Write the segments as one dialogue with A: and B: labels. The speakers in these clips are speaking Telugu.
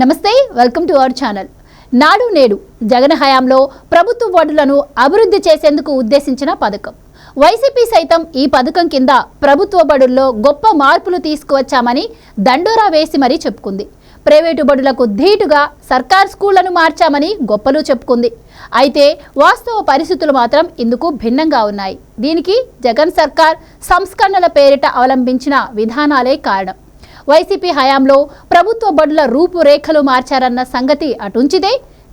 A: నమస్తే వెల్కమ్ టు అవర్ ఛానల్. నాడు నేడు జగన్ హయాంలో ప్రభుత్వ బడులను అభివృద్ధి చేసేందుకు ఉద్దేశించిన పథకం. వైసీపీ సైతం ఈ పథకం కింద ప్రభుత్వ బడుల్లో గొప్ప మార్పులు తీసుకువచ్చామని దండోరా వేసి మరీ చెప్పుకుంది. ప్రైవేటు బడులకు ధీటుగా సర్కార్ స్కూళ్ళను మార్చామని గొప్పలు చెప్పుకుంది. అయితే వాస్తవ పరిస్థితులు మాత్రం ఇందుకు భిన్నంగా ఉన్నాయి. దీనికి జగన్ సర్కార్ సంస్కరణల పేరిట అవలంబించిన విధానాలే కారణం. వైసీపీ హయాంలో ప్రభుత్వ బడుల రూపురేఖలు మార్చారన్న సంగతి అటుంచితే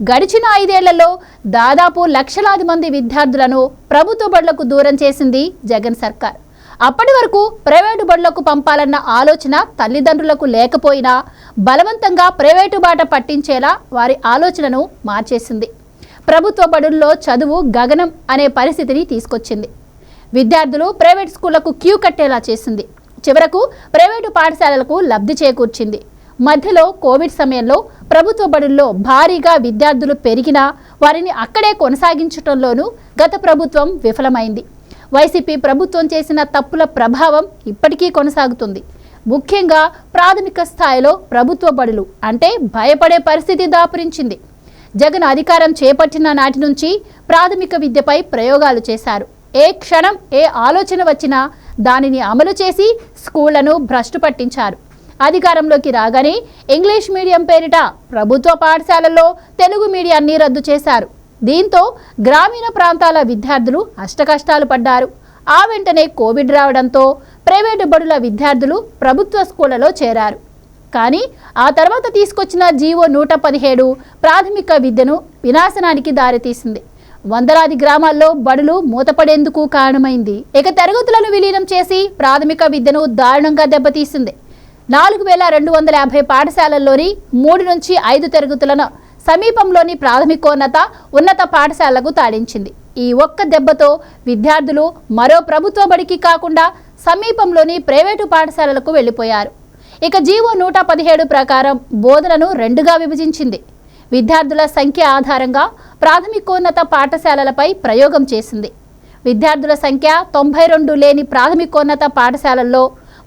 A: గడిచిన ఐదేళ్ళలో దాదాపు లక్షలాది మంది విద్యార్థులను ప్రభుత్వ బడులకు దూరం చేసింది జగన్ సర్కార్. అప్పటి వరకు ప్రైవేటు బడులకు పంపాలన్న ఆలోచన తల్లిదండ్రులకు లేకపోయినా బలవంతంగా ప్రైవేటు బాట పట్టించేలా వారి ఆలోచనను మార్చేసింది. ప్రభుత్వ బడుల్లో చదువు గగనం అనే పరిస్థితిని తీసుకొచ్చింది. విద్యార్థులు ప్రైవేట్ స్కూళ్ళకు క్యూ కట్టేలా చేసింది. చివరకు ప్రైవేటు పాఠశాలలకు లబ్ధి చేకూర్చింది. మధ్యలో కోవిడ్ సమయంలో ప్రభుత్వ బడుల్లో భారీగా విద్యార్థులు పెరిగినా వారిని అక్కడే కొనసాగించడంలోనూ గత ప్రభుత్వం విఫలమైంది. వైసీపీ ప్రభుత్వం చేసిన తప్పుల ప్రభావం ఇప్పటికీ కొనసాగుతుంది. ముఖ్యంగా ప్రాథమిక స్థాయిలో ప్రభుత్వ బడులు అంటే భయపడే పరిస్థితి దాపురించింది. జగన్ అధికారం చేపట్టిన నాటి నుంచి ప్రాథమిక విద్యపై ప్రయోగాలు చేశారు. ఏ క్షణం ఏ ఆలోచన వచ్చినా దానిని అమలు చేసి స్కూళ్ళను భ్రష్టు పట్టించారు. అధికారంలోకి రాగానే ఇంగ్లీష్ మీడియం పేరిట ప్రభుత్వ పాఠశాలల్లో తెలుగు మీడియాన్ని రద్దు చేశారు. దీంతో గ్రామీణ ప్రాంతాల విద్యార్థులు అష్టకష్టాలు పడ్డారు. ఆ వెంటనే కోవిడ్ రావడంతో ప్రైవేటు బడుల విద్యార్థులు ప్రభుత్వ స్కూళ్ళలో చేరారు. కానీ ఆ తర్వాత తీసుకొచ్చిన జీవో నూట పదిహేడు ప్రాథమిక విద్యను వినాశనానికి దారితీసింది. వందలాది గ్రామాల్లో బడులు మూతపడేందుకు కారణమైంది. ఇక తరగతులను విలీనం చేసి ప్రాథమిక విద్యను దారుణంగా దెబ్బతీసింది. నాలుగు వేల రెండు వందల యాభై పాఠశాలల్లోని మూడు నుంచి ఐదు తరగతులను సమీపంలోని ప్రాథమికోన్నత ఉన్నత పాఠశాలకు తాడించింది. ఈ ఒక్క దెబ్బతో విద్యార్థులు మరో ప్రభుత్వ బడికి కాకుండా సమీపంలోని ప్రైవేటు పాఠశాలలకు వెళ్ళిపోయారు. ఇక జీవో నూట పదిహేడు ప్రకారం బోధనను రెండుగా విభజించింది. విద్యార్థుల సంఖ్య ఆధారంగా ప్రాథమికోన్నత పాఠశాలలపై ప్రయోగం చేసింది. విద్యార్థుల సంఖ్య తొంభై రెండు లేని ప్రాథమికోన్నత పాఠశాలల్లో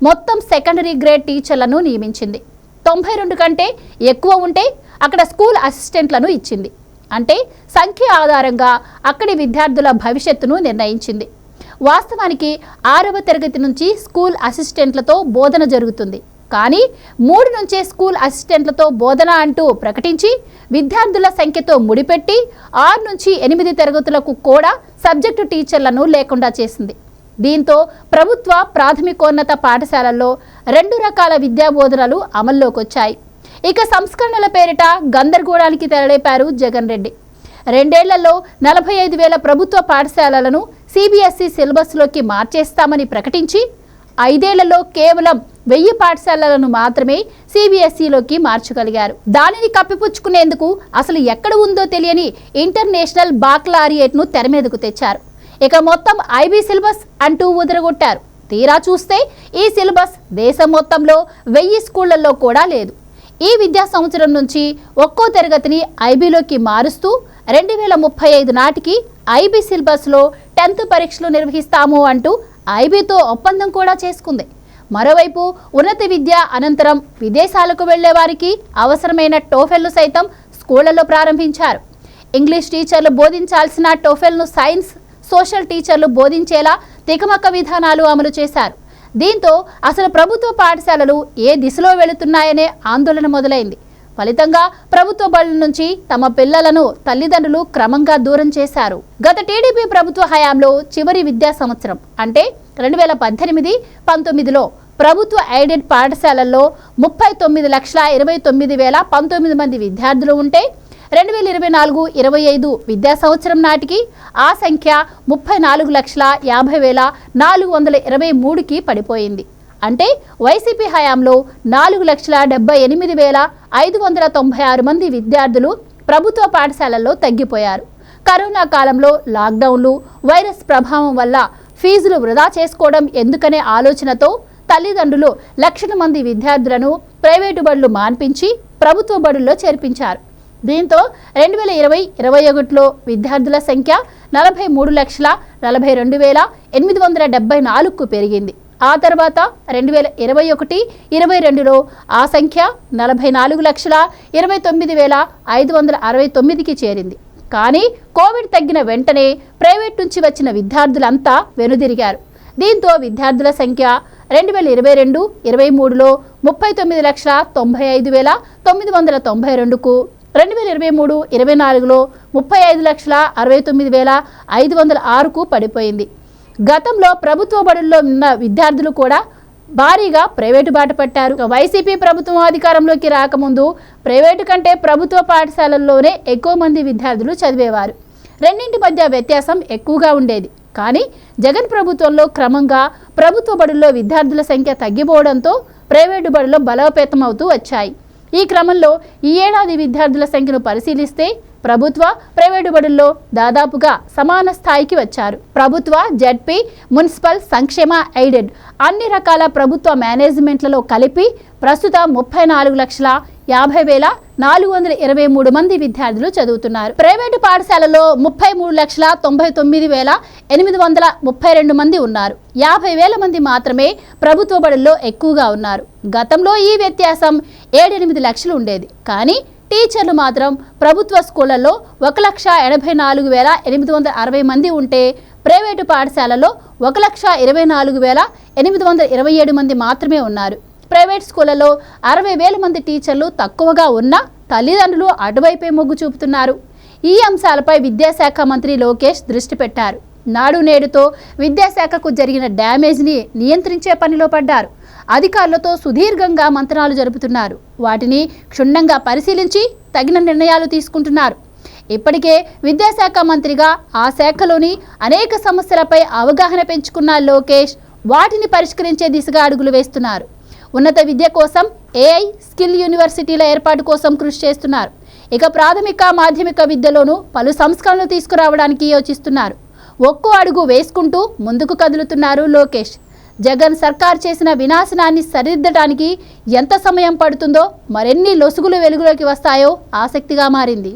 A: మొత్తం సెకండరీ గ్రేడ్ టీచర్లను నియమించింది. తొంభై రెండు కంటే ఎక్కువ ఉంటే అక్కడ స్కూల్ అసిస్టెంట్లను ఇచ్చింది. అంటే సంఖ్య ఆధారంగా అక్కడి విద్యార్థుల భవిష్యత్తును నిర్ణయించింది. వాస్తవానికి ఆరవ తరగతి నుంచి స్కూల్ అసిస్టెంట్లతో బోధన జరుగుతుంది. కానీ మూడు నుంచే స్కూల్ అసిస్టెంట్లతో బోధన అంటూ ప్రకటించి విద్యార్థుల సంఖ్యతో ముడిపెట్టి ఆరు నుంచి ఎనిమిది తరగతులకు కూడా సబ్జెక్టు టీచర్లను లేకుండా చేసింది. దీంతో ప్రభుత్వ ప్రాథమికోన్నత పాఠశాలల్లో రెండు రకాల విద్యా బోధనలు అమల్లోకి వచ్చాయి ఇక సంస్కరణల పేరిట గందరగోళానికి తెరలేపారు జగన్ రెడ్డి. రెండేళ్ళలో నలభై ఐదు వేల ప్రభుత్వ పాఠశాలలను సిబిఎస్ఈ సిలబస్లోకి మార్చేస్తామని ప్రకటించి ఐదేళ్ళలో కేవలం వెయ్యి పాఠశాలలను మాత్రమే సిబిఎస్ఈలోకి మార్చగలిగారు. దానిని కప్పిపుచ్చుకునేందుకు అసలు ఎక్కడ ఉందో తెలియని ఇంటర్నేషనల్ బాక్లారియేట్ను తెరమీదకు తెచ్చారు. ఇక మొత్తం ఐబీ సిలబస్ అంటూ ఉదరగొట్టారు తీరా చూస్తే ఈ సిలబస్ దేశం మొత్తంలో వెయ్యి స్కూళ్ళలో కూడా లేదు. ఈ విద్యా సంవత్సరం నుంచి ఒక్కో తరగతిని ఐబీలోకి మారుస్తూ రెండు వేల ముప్పై ఐదు నాటికి ఐబీ సిలబస్లో టెన్త్ పరీక్షలు నిర్వహిస్తాము అంటూ ఐబీతో ఒప్పందం కూడా చేసుకుంది. మరోవైపు ఉన్నత విద్య అనంతరం విదేశాలకు వెళ్ళే వారికి అవసరమైన టోఫెల్ను సైతం స్కూళ్ళలో ప్రారంభించారు. ఇంగ్లీష్ టీచర్లు బోధించాల్సిన టోఫెల్ను సైన్స్ సోషల్ టీచర్లు బోధించేలా తికమక్క విధానాలు అమలు చేశారు. దీంతో అసలు ప్రభుత్వ పాఠశాలలు ఏ దిశలో వెళుతున్నాయనే ఆందోళన మొదలైంది. ఫలితంగా ప్రభుత్వ బడుల నుంచి తమ పిల్లలను తల్లిదండ్రులు క్రమంగా దూరం చేశారు. గత టీడీపీ ప్రభుత్వ హయాంలో చివరి విద్యా సంవత్సరం అంటే రెండు వేల పద్దెనిమిది పంతొమ్మిదిలో ప్రభుత్వ ఎయిడెడ్ పాఠశాలల్లో ముప్పై తొమ్మిది లక్షల ఇరవై తొమ్మిది వేల పంతొమ్మిది మంది విద్యార్థులు ఉంటే రెండు వేల ఇరవై నాలుగు ఇరవై ఐదు విద్యా సంవత్సరం నాటికి ఆ సంఖ్య ముప్పై నాలుగు లక్షల యాభై వేల నాలుగు వందల ఇరవై మూడుకి పడిపోయింది. అంటే వైసీపీ హయాంలో నాలుగు లక్షల డెబ్బై ఎనిమిది వేల ఐదు వందల తొంభై ఆరు మంది విద్యార్థులు ప్రభుత్వ పాఠశాలల్లో తగ్గిపోయారు. కరోనా కాలంలో లాక్డౌన్లు వైరస్ ప్రభావం వల్ల ఫీజులు వృధా చేసుకోవడం ఎందుకనే ఆలోచనతో తల్లిదండ్రులు లక్షల మంది విద్యార్థులను ప్రైవేటు బడులు మాన్పించి ప్రభుత్వ బడుల్లో చేర్పించారు. దీంతో రెండు వేల ఇరవై ఇరవై ఒకటిలో విద్యార్థుల సంఖ్య నలభై మూడు లక్షల నలభై రెండు వేల ఎనిమిది వందల డెబ్బై నాలుగుకు పెరిగింది. ఆ తర్వాత రెండు వేల ఇరవై ఒకటి ఇరవై రెండులో ఆ సంఖ్య నలభై నాలుగు లక్షల ఇరవై తొమ్మిది వేల ఐదు వందల అరవై తొమ్మిదికి చేరింది. కానీ కోవిడ్ తగ్గిన వెంటనే ప్రైవేట్ నుంచి వచ్చిన విద్యార్థులంతా వెనుదిరిగారు. దీంతో విద్యార్థుల సంఖ్య రెండు వేల ఇరవై రెండు ఇరవై మూడులో ముప్పై తొమ్మిది లక్షల తొంభై ఐదు వేల తొమ్మిది వందల తొంభై రెండుకు రెండు వేల ఇరవై మూడు ఇరవై నాలుగులో ముప్పై ఐదు లక్షల అరవై తొమ్మిది వేల ఐదు వందల ఆరుకు పడిపోయింది. గతంలో ప్రభుత్వ బడుల్లో ఉన్న విద్యార్థులు కూడా భారీగా ప్రైవేటు బాట పట్టారు. వైసీపీ ప్రభుత్వం అధికారంలోకి రాకముందు ప్రైవేటు కంటే ప్రభుత్వ పాఠశాలల్లోనే ఎక్కువ మంది విద్యార్థులు చదివేవారు. రెండింటి మధ్య వ్యత్యాసం ఎక్కువగా ఉండేది. కానీ జగన్ ప్రభుత్వంలో క్రమంగా ప్రభుత్వ బడుల్లో విద్యార్థుల సంఖ్య తగ్గిపోవడంతో ప్రైవేటు బడులు బలోపేతం అవుతూ వచ్చాయి. ఈ క్రమంలో ఈ ఏడాది విద్యార్థుల సంఖ్యను పరిశీలిస్తే ప్రభుత్వ ప్రైవేటు బడుల్లో దాదాపుగా సమాన స్థాయికి వచ్చారు. ప్రభుత్వ జడ్పీ మున్సిపల్ సంక్షేమ ఎయిడెడ్ అన్ని రకాల ప్రభుత్వ మేనేజ్మెంట్లలో కలిపి ప్రస్తుతం ముప్పై నాలుగు లక్షల యాభై వేల నాలుగు వందల ఇరవై మూడు మంది విద్యార్థులు చదువుతున్నారు. ప్రైవేటు పాఠశాలలో ముప్పై మూడు లక్షల తొంభై తొమ్మిది వేల ఎనిమిది వందల ముప్పై రెండు మంది ఉన్నారు. యాభై వేల మంది మాత్రమే ప్రభుత్వ బడుల్లో ఎక్కువగా ఉన్నారు. గతంలో ఈ వ్యత్యాసం ఏడెనిమిది లక్షలు ఉండేది. కానీ టీచర్లు మాత్రం ప్రభుత్వ స్కూళ్ళలో ఒక లక్ష ఎనభై నాలుగు వేల ఎనిమిది వందల అరవై మంది ఉంటే ప్రైవేటు పాఠశాలలో ఒక లక్ష ఇరవై నాలుగు వేల ఎనిమిది వందల ఇరవై ఏడు మంది మాత్రమే ఉన్నారు. ప్రైవేట్ స్కూళ్ళలో అరవై వేల మంది టీచర్లు తక్కువగా ఉన్నా తల్లిదండ్రులు అటువైపే మొగ్గు చూపుతున్నారు. ఈ అంశాలపై విద్యాశాఖ మంత్రి లోకేష్ దృష్టి పెట్టారు. నాడు నేడుతో విద్యాశాఖకు జరిగిన డ్యామేజ్ని నియంత్రించే పనిలో పడ్డారు. అధికారులతో సుదీర్ఘంగా మంత్రాలు జరుపుతున్నారు. వాటిని క్షుణ్ణంగా పరిశీలించి తగిన నిర్ణయాలు తీసుకుంటున్నారు. ఇప్పటికే విద్యాశాఖ మంత్రిగా ఆ శాఖలోని అనేక సమస్యలపై అవగాహన పెంచుకున్న లోకేష్ వాటిని పరిష్కరించే దిశగా అడుగులు వేస్తున్నారు. ఉన్నత విద్య కోసం ఏఐ స్కిల్ యూనివర్సిటీల ఏర్పాటు కోసం కృషి చేస్తున్నారు. ఇక ప్రాథమిక మాధ్యమిక విద్యలోనూ పలు సంస్కరణలు తీసుకురావడానికి యోచిస్తున్నారు. ఒక్కో అడుగు వేసుకుంటూ ముందుకు కదులుతున్నారు లోకేష్. జగన్ సర్కార్ చేసిన వినాశనాన్ని సరిదిద్దడానికి ఎంత సమయం పడుతుందో మరెన్ని లొసుగులు వెలుగులోకి వస్తాయో ఆసక్తిగా మారింది.